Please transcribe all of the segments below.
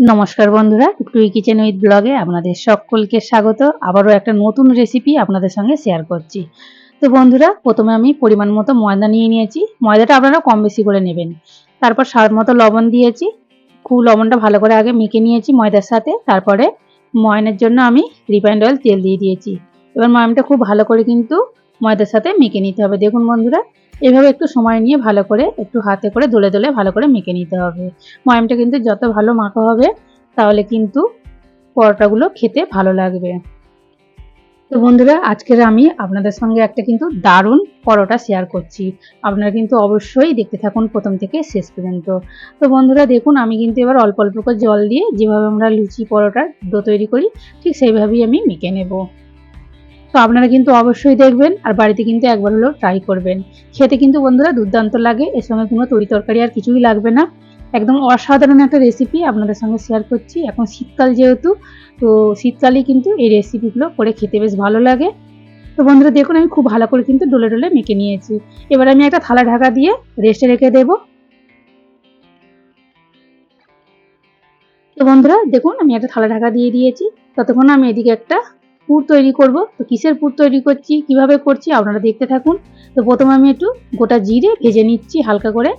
নমস্কার বন্ধুরা, টুই kitchen with ব্লগে আপনাদের সকলকে স্বাগত। আবারও একটা নতুন রেসিপি আপনাদের সঙ্গে শেয়ার করছি। তো বন্ধুরা, প্রথমে আমি পরিমাণ মতো ময়দা নিয়ে নিয়েছি। ময়দাটা আপনারা কম বেশি করে নেবেন। তারপর স্বাদ মতো লবণ দিয়েছি। খুব লবণটা ভালো করে আগে মেখে নিয়েছি ময়দার সাথে। তারপরে ময়নের জন্য আমি রিফাইন্ড অয়েল তেল দিয়ে দিয়েছি। এবার ময়মটা খুব ভালো করে কিন্তু ময়দার সাথে মেখে নিতে হবে। দেখুন বন্ধুরা, এভাবে একটু সময় নিয়ে ভালো করে, একটু হাতে করে দোলে দোলে ভালো করে মেখে নিতে হবে। ময়ামটা কিন্তু যত ভালো মাখা হবে, তাহলে কিন্তু পরোটাগুলো খেতে ভালো লাগবে। তো বন্ধুরা, আজকের আমি আপনাদের সঙ্গে একটা কিন্তু দারুণ পরোটা শেয়ার করছি। আপনারা কিন্তু অবশ্যই দেখতে থাকুন প্রথম থেকে শেষ পর্যন্ত। তো বন্ধুরা, দেখুন, আমি কিন্তু এবার অল্প অল্প করে জল দিয়ে যেভাবে আমরা লুচি পরোটার ডো তৈরি করি, ঠিক সেইভাবেই আমি মেখে নেব। তো আপনারা কিন্তু অবশ্যই দেখবেন আর বাড়িতে কিন্তু একবার হলেও ট্রাই করবেন। খেতে কিন্তু বন্ধুরা দুর্দান্ত লাগে, এর সঙ্গে কোনো তরি তরকারি আর কিছুই লাগবে না। একদম অসাধারণ একটা রেসিপি আপনাদের সঙ্গে শেয়ার করছি। এখন শীতকাল যেহেতু, তো শীতকালে কিন্তু এই রেসিপিগুলো করে খেতে বেশ ভালো লাগে। তো বন্ধুরা দেখুন, আমি খুব ভালো করে কিন্তু ডলে ডলে মেখে নিয়েছি। এবার আমি একটা থালা ঢাকা দিয়ে রেস্টে রেখে দেব। তো বন্ধুরা দেখুন, আমি একটা থালা ঢাকা দিয়ে দিয়েছি। ততক্ষণ আমি এদিকে একটা পুর তৈরি করব। তো কিসের পুর তৈরি করছি, কীভাবে করছি আপনারা দেখতে থাকুন। তো প্রথমে আমি একটু গোটা জিরে ভেজে নিচ্ছি হালকা করে।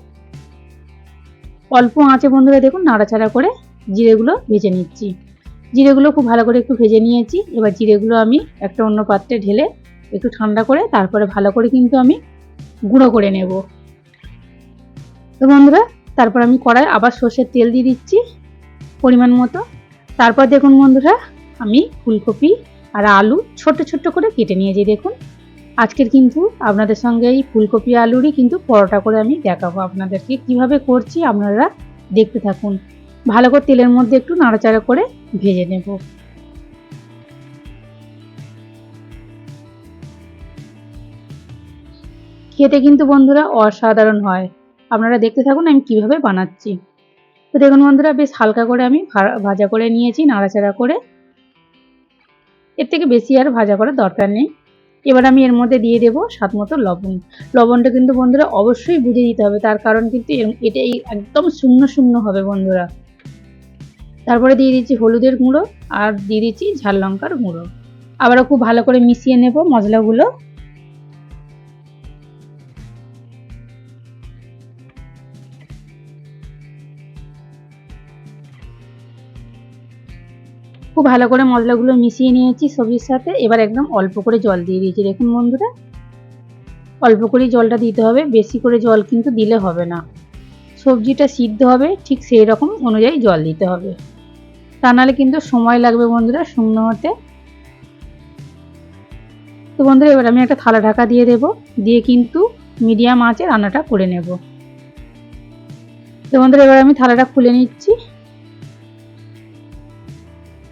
অল্প আঁচে বন্ধুরা দেখুন নাড়াচাড়া করে জিরেগুলো ভেজে নিচ্ছি। জিরেগুলো খুব ভালো করে একটু ভেজে নিয়েছি। এবার জিরেগুলো আমি একটা অন্য পাত্রে ঢেলে একটু ঠান্ডা করে তারপরে ভালো করে কিন্তু আমি গুঁড়ো করে নেব। তো বন্ধুরা, তারপর আমি কড়াই আবার সর্ষের তেল দিয়ে দিচ্ছি পরিমাণ মতো। তারপর দেখুন বন্ধুরা, আমি ফুলকপি আর আলু ছোট ছোট করে কেটে নিয়ে নিয়েছি দেখুন। আজকের কিন্তু আপনাদের সঙ্গে এই ফুলকপি আলুরই কিন্তু পরোটা করে আমি দেখাবো আপনাদেরকে। কীভাবে করছি আপনারা দেখতে থাকুন। ভালো করে তেলের মধ্যে একটু নাড়াচাড়া করে ভেজে নেব। খেতে কিন্তু বন্ধুরা অসাধারণ হয়। আপনারা দেখতে থাকুন আমি কীভাবে বানাচ্ছি। তো দেখুন বন্ধুরা, বেশ হালকা করে আমি ভাজা করে নিয়েছি, নাড়াচাড়া করে। এর থেকে বেশি আর ভাজা করার দরকার নেই। এবার আমি এর মধ্যে দিয়ে দেবো স্বাদ মতো লবণ। লবণটা কিন্তু বন্ধুরা অবশ্যই বুঝে দিতে হবে, তার কারণ কিন্তু এটা একদম শূন্য শূন্য হবে বন্ধুরা। তারপরে দিয়ে দিচ্ছি হলুদের গুঁড়ো আর দিয়ে দিচ্ছি ঝাল লঙ্কার গুঁড়ো। আবারও খুব ভালো করে মিশিয়ে নেব মশলাগুলো। খুব ভালো করে মশলাগুলো মিশিয়ে নিয়েছি সবজির সাথে। এবার একদম অল্প করে জল দিয়ে দিয়েছি। দেখুন বন্ধুরা, অল্প করে জলটা দিতে হবে। বেশি করে জল কিন্তু দিলে হবে না। সবজিটা সিদ্ধ হবে, ঠিক সেই রকম অনুযায়ী জল দিতে হবে। তা নাহলে কিন্তু সময় লাগবে বন্ধুরা শুকনো হতে। তো বন্ধুরা, এবার আমি একটা থালা ঢাকা দিয়ে দেব। দিয়ে কিন্তু মিডিয়াম আঁচে রান্নাটা করে নেব। তো বন্ধুরা, এবার আমি থালাটা খুলে নিচ্ছি।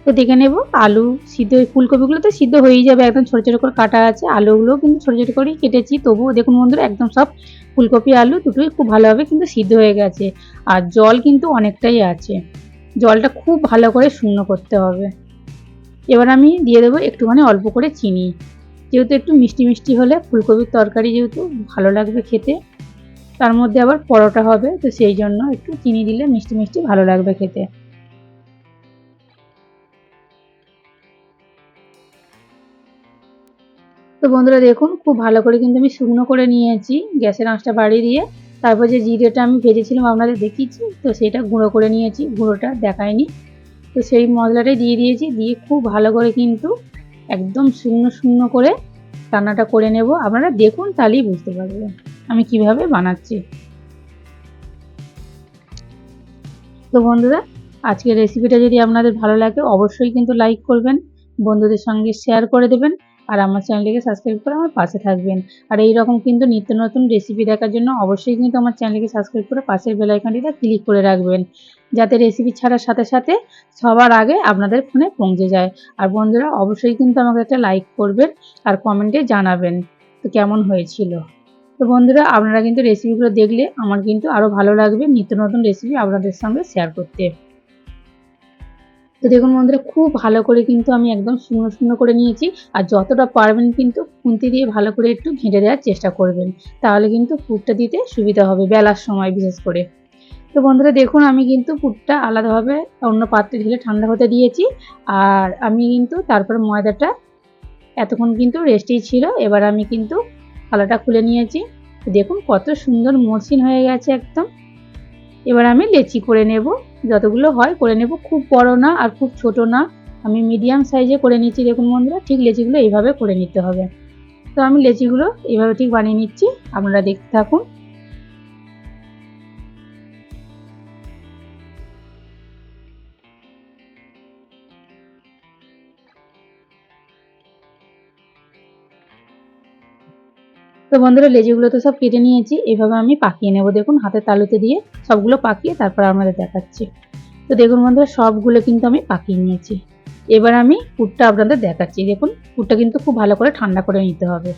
তো দেখে নেব। আলু সিদ্ধ ফুলকপিগুলো তো সিদ্ধ হয়েই যাবে। একদম ছোটো ছোটো করে কাটা আছে। আলুগুলোও কিন্তু ছোটো ছোটো করেই কেটেছি। তবুও দেখুন বন্ধুরা, একদম সব ফুলকপি আলু দুটোই খুব ভালোভাবে কিন্তু সিদ্ধ হয়ে গেছে। আর জল কিন্তু অনেকটাই আছে। জলটা খুব ভালো করে শূন্য করতে হবে। এবার আমি দিয়ে দেবো একটুখানি অল্প করে চিনি। যেহেতু একটু মিষ্টি মিষ্টি হলে ফুলকপির তরকারি যেহেতু ভালো লাগবে খেতে, তার মধ্যে আবার পরোটা হবে। তো সেই জন্য একটু চিনি দিলে মিষ্টি মিষ্টি ভালো লাগবে খেতে। তো বন্ধুরা দেখুন, খুব ভালো করে কিন্তু আমি শুকনো করে নিয়েছি গ্যাসের আঁচটা বাড়িয়ে দিয়ে। তারপর যে জিরেটা আমি ভেজেছিলাম, আপনাদের দেখিয়েছি, তো সেটা গুঁড়ো করে নিয়েছি, গুঁড়োটা দেখায়নি। তো সেই মশলাটাই দিয়ে দিয়েছি, দিয়ে খুব ভালো করে কিন্তু একদম শুকনো শুকনো করে রান্নাটা করে নেব। আপনারা দেখুন, তাহলেই বুঝতে পারবেন আমি কীভাবে বানাচ্ছি। তো বন্ধুরা, আজকের রেসিপিটা যদি আপনাদের ভালো লাগে, অবশ্যই কিন্তু লাইক করবেন, বন্ধুদের সঙ্গে শেয়ার করে দেবেন। আর আমার চ্যানেলটিকে সাবস্ক্রাইব করে আমার পাশে থাকবেন। আর এই রকম কিন্তু নিত্য নতুন রেসিপি দেখার জন্য অবশ্যই কিন্তু আমার চ্যানেলকে সাবস্ক্রাইব করে পাশের বেলাইকানটিতে ক্লিক করে রাখবেন। যাতে রেসিপি ছাড়ার সাথে সাথে সবার আগে আপনাদের ফোনে পৌঁছে যায়। আর বন্ধুরা, অবশ্যই কিন্তু আমাকে একটা লাইক করবেন আর কমেন্টে জানাবেন তো কেমন হয়েছিল। তো বন্ধুরা, আপনারা কিন্তু রেসিপিগুলো দেখলে আমার কিন্তু আরও ভালো লাগবে নিত্য নতুন রেসিপি আপনাদের সঙ্গে শেয়ার করতে। তো দেখুন বন্ধুরা, খুব ভালো করে কিন্তু আমি একদম শুকনো শুকনো করে নিয়েছি। আর যতটা পারবেন কিন্তু খুন্তি দিয়ে ভালো করে একটু ঘেঁটে দেওয়ার চেষ্টা করবেন। তাহলে কিন্তু পুরটা দিতে সুবিধা হবে বেলার সময় বিশেষ করে। তো বন্ধুরা, দেখুন আমি কিন্তু পুরটা আলাদাভাবে অন্য পাত্রে ঢেলে ঠান্ডা হতে দিয়েছি। আর আমি কিন্তু তারপর ময়দাটা এতক্ষণ কিন্তু রেস্টেই ছিল। এবার আমি কিন্তু থালাটা খুলে নিয়েছি। দেখুন কত সুন্দর মসৃণ হয়ে গেছে একদম। এবার আমি লেচি করে নেব। যতগুলো হয় করে নেব। খুব বড় না আর খুব ছোট না। আমি মিডিয়াম সাইজে করে নিচ্ছি। দেখুন বন্ধুরা, ঠিক লেচিগুলো এইভাবে করে নিতে হবে। তো আমি লেচিগুলো এইভাবে ঠিক বানিয়ে নিচ্ছি। আপনারা দেখতে থাকুন। তো বন্ধুরা, লেজিগুলো তো সব কেটে নিয়েছি। এভাবে আমি পাকিয়ে নেব। দেখুন, হাতের তালুতে দিয়ে সবগুলো পাকিয়ে তারপর আপনাদের দেখাচ্ছি। তো দেখুন বন্ধুরা, সবগুলো কিন্তু আমি পাকিয়ে নিয়েছি। এবার আমি পুরটা আপনাদের দেখাচ্ছি। দেখুন, পুরটা কিন্তু খুব ভালো করে ঠান্ডা করে নিতে হবে।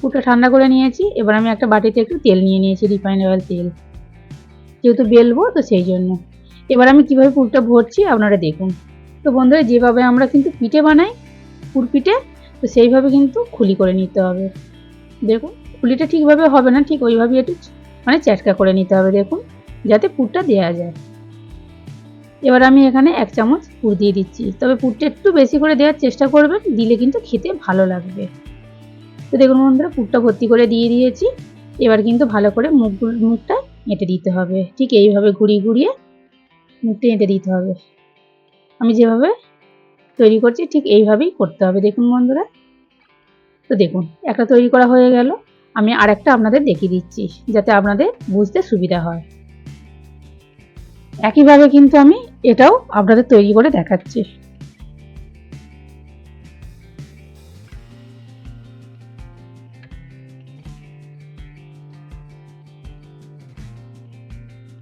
পুরটা ঠান্ডা করে নিয়েছি। এবার আমি একটা বাটিতে একটু তেল নিয়ে নিয়েছি, রিফাইন অয়েল তেল। যেহেতু বেলবো, তো সেই জন্য। এবার আমি কীভাবে পুরটা ভরছি আপনারা দেখুন। তো বন্ধুরা, যেভাবে আমরা কিন্তু পিঠে বানাই, পুর পিঠে তো সেইভাবে কিন্তু খুলি করে নিতে হবে। দেখুন, খুলিটা ঠিকভাবে হবে না, ঠিক ওইভাবে একটু মানে চ্যাটকা করে নিতে হবে, দেখুন, যাতে পুরটা দেওয়া যায়। এবার আমি এখানে এক চামচ পুর দিয়ে দিচ্ছি। তবে পুরটা একটু বেশি করে দেওয়ার চেষ্টা করবেন, দিলে কিন্তু খেতে ভালো লাগবে। তো দেখুন বন্ধুরা, পুরটা ভর্তি করে দিয়ে দিয়েছি। এবার কিন্তু ভালো করে মুখগুলো, মুখটা এঁটে দিতে হবে। ঠিক এইভাবে ঘুরিয়ে ঘুরিয়ে মুখটা এঁটে দিতে হবে। আমি যেভাবে তৈরি করছি, ঠিক এইভাবেই করতে হবে। দেখুন বন্ধুরা, তো দেখুন, একটা তৈরি করা হয়ে গেল। আমি আরেকটা আপনাদের দেখিয়ে দিচ্ছি, যাতে আপনাদের বুঝতে সুবিধা হয়। একইভাবে কিন্তু আমি এটাও আপনাদের তৈরি করে দেখাচ্ছি।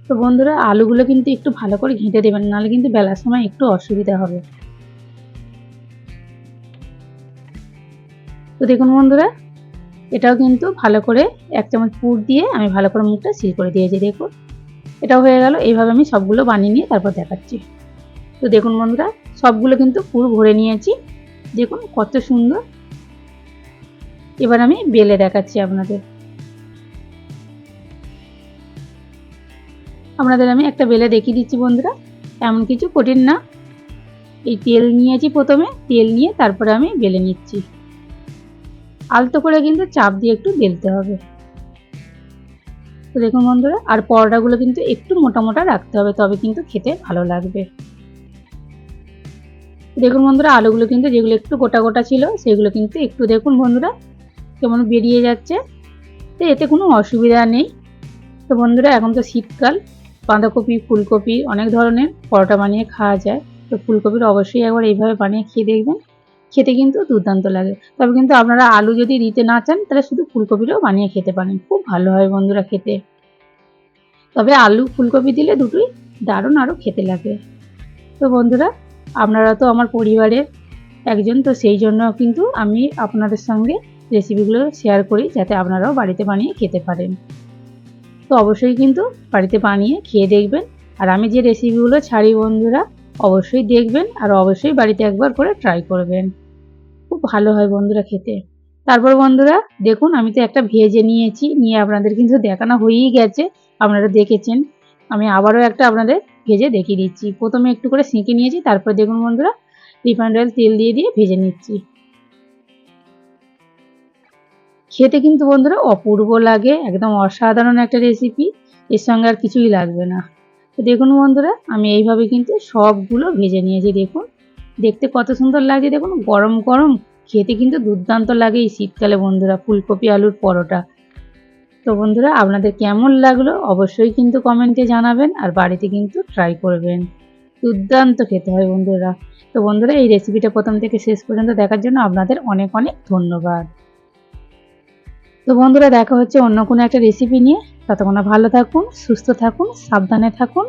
তো বন্ধুরা, আলুগুলো কিন্তু একটু ভালো করে ঘেঁটে দেবেন, নাহলে কিন্তু বেলার সময় একটু অসুবিধা হবে। তো দেখুন বন্ধুরা, এটাও কিন্তু ভালো করে এক চামচ পুর দিয়ে আমি ভালো করে মুখটা সিল করে দিয়েছি, দেখুন। এটাও হয়ে গেল, এইভাবে আমি সবগুলো বানিয়ে নিয়ে তারপর দেখাচ্ছি। তো দেখুন বন্ধুরা, সবগুলো কিন্তু পুর ভরে নিয়েছি। দেখুন কত সুন্দর। এবার আমি বেলে দেখাচ্ছি আপনাদের। আপনাদের আমি একটা বেলে দেখিয়ে দিচ্ছি বন্ধুরা, এমন কিছু কঠিন না। এই তেল নিয়েছি প্রথমে, তেল নিয়ে তারপরে আমি বেলে নিচ্ছি। আলতো করে কিন্তু চাপ দিয়ে একটু বেলতে হবে। তো দেখুন বন্ধুরা, আর পরোটাগুলো কিন্তু একটু মোটা মোটা রাখতে হবে, তবে কিন্তু খেতে ভালো লাগবে। দেখুন বন্ধুরা, আলুগুলো কিন্তু যেগুলো একটু গোটা গোটা ছিল, সেগুলো কিন্তু একটু দেখুন বন্ধুরা, কেমন বেরিয়ে যাচ্ছে। তো এতে কোনো অসুবিধা নেই। তো বন্ধুরা, এখন তো শীতকাল, বাঁধাকপি, ফুলকপি অনেক ধরনের পরোটা বানিয়ে খাওয়া যায়। তো ফুলকপির অবশ্যই একবার এইভাবে বানিয়ে খেয়ে দেখবেন। খেতে কিন্তু দুর্দান্ত লাগে। তবে কিন্তু আপনারা আলু যদি দিতে না চান, তাহলে শুধু ফুলকপিটাও বানিয়ে খেতে পারেন। খুব ভালো হয় বন্ধুরা খেতে। তবে আলু, ফুলকপি দিলে দুটোই দারুণ আরও খেতে লাগে। তো বন্ধুরা, আপনারা তো আমার পরিবারের একজন, তো সেই জন্য কিন্তু আমি আপনাদের সঙ্গে রেসিপিগুলো শেয়ার করি, যাতে আপনারাও বাড়িতে বানিয়ে খেতে পারেন। তো অবশ্যই কিন্তু বাড়িতে বানিয়ে খেয়ে দেখবেন। আর আমি যে রেসিপিগুলো ছাড়ি বন্ধুরা, অবশ্যই দেখবেন। আর অবশ্যই বাড়িতে একবার করে ট্রাই করবেন। খুব ভালো হয় বন্ধুরা খেতে। তারপর বন্ধুরা, দেখুন, আমি তো একটা ভেজে নিয়েছি, নিয়ে আপনাদের কিন্তু দেখানো হয়েই গেছে, আপনারা দেখেছেন। আমি আবারও একটা আপনাদের ভেজে দেখিয়ে দিচ্ছি। প্রথমে একটু করে সেঁকে নিয়েছি, তারপর দেখুন বন্ধুরা রিফাইন্ড অয়েল তেল দিয়ে দিয়ে ভেজে নিচ্ছি। খেতে কিন্তু বন্ধুরা অপূর্ব লাগে, একদম অসাধারণ একটা রেসিপি এর সঙ্গে আর কিছুই লাগবে না। তো দেখুন বন্ধুরা, আমি এইভাবে কিন্তু সবগুলো ভেজে নিয়েছি, দেখুন। দেখতে কত সুন্দর লাগছে দেখুন, গরম গরম, খেতে কিন্তু দুর্দান্ত লাগে এই শীতকালে বন্ধুরা, ফুলকপি, আলুর পরোটা। তো বন্ধুরা, আপনাদের কেমন লাগল অবশ্যই কিন্তু কমেন্টে জানাবেন আর বাড়িতে কিন্তু ট্রাই করবেন। দুর্দান্ত খেতে হয় বন্ধুরা। তো বন্ধুরা, এই রেসিপিটা প্রথম থেকে শেষ পর্যন্ত দেখার জন্য আপনাদের অনেক অনেক ধন্যবাদ। তো বন্ধুরা, দেখা হচ্ছে অন্য কোনো একটা রেসিপি নিয়ে। ততক্ষণ ভালো থাকুন, সুস্থ থাকুন, সাবধানে থাকুন।